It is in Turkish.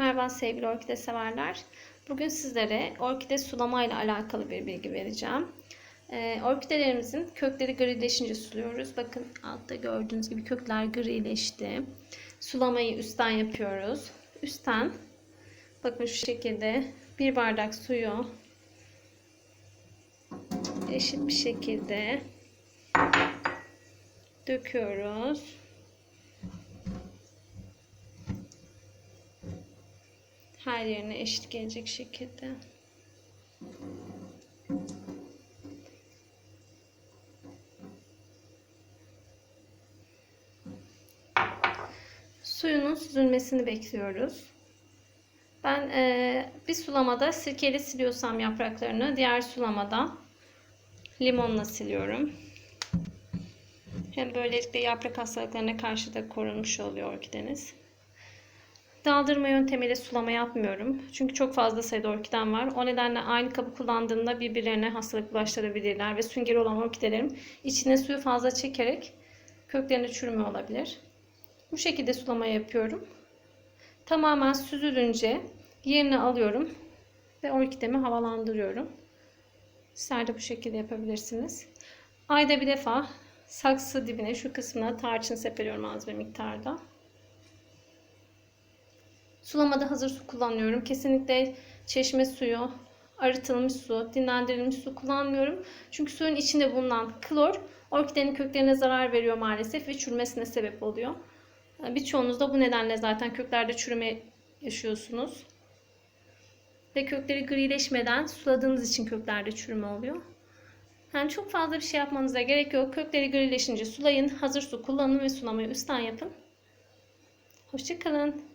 Merhaba sevgili orkide severler. Bugün sizlere orkide sulama ile alakalı bir bilgi vereceğim. Ee, orkidelerimizin kökleri grileşince suluyoruz. Bakın altta gördüğünüz gibi kökler grileşti. Sulamayı üstten yapıyoruz. Üstten bakın şu şekilde bir bardak suyu eşit bir şekilde döküyoruz. Her yerine eşit gelecek şekilde. Suyunun süzülmesini bekliyoruz. Ben e, bir sulamada sirkeyle siliyorsam yapraklarını, diğer sulamada limonla siliyorum. Hem böylelikle yaprak hastalıklarına karşı da korunmuş oluyor orkideniz. Daldırma yöntemiyle sulama yapmıyorum. Çünkü çok fazla sayıda orkiden var. O nedenle aynı kabı kullandığımda birbirlerine hastalık bulaştırabilirler ve süngeri olan orkidelerim içine suyu fazla çekerek köklerinde çürüme olabilir. Bu şekilde sulama yapıyorum. Tamamen süzülünce yerine alıyorum ve orkidemi havalandırıyorum. Sizler de bu şekilde yapabilirsiniz. Ayda bir defa saksı dibine şu kısmına tarçın sepeliyorum az bir miktarda. Sulamada hazır su kullanıyorum. Kesinlikle çeşme suyu, arıtılmış su, dinlendirilmiş su kullanmıyorum. Çünkü suyun içinde bulunan klor orkidenin köklerine zarar veriyor maalesef ve çürümesine sebep oluyor. Birçoğunuz da bu nedenle zaten köklerde çürüme yaşıyorsunuz. Ve kökleri grileşmeden suladığınız için köklerde çürüme oluyor. Yani çok fazla bir şey yapmanıza gerek yok. Kökleri grileşince sulayın. Hazır su kullanın ve sulamayı üstten yapın. Hoşçakalın.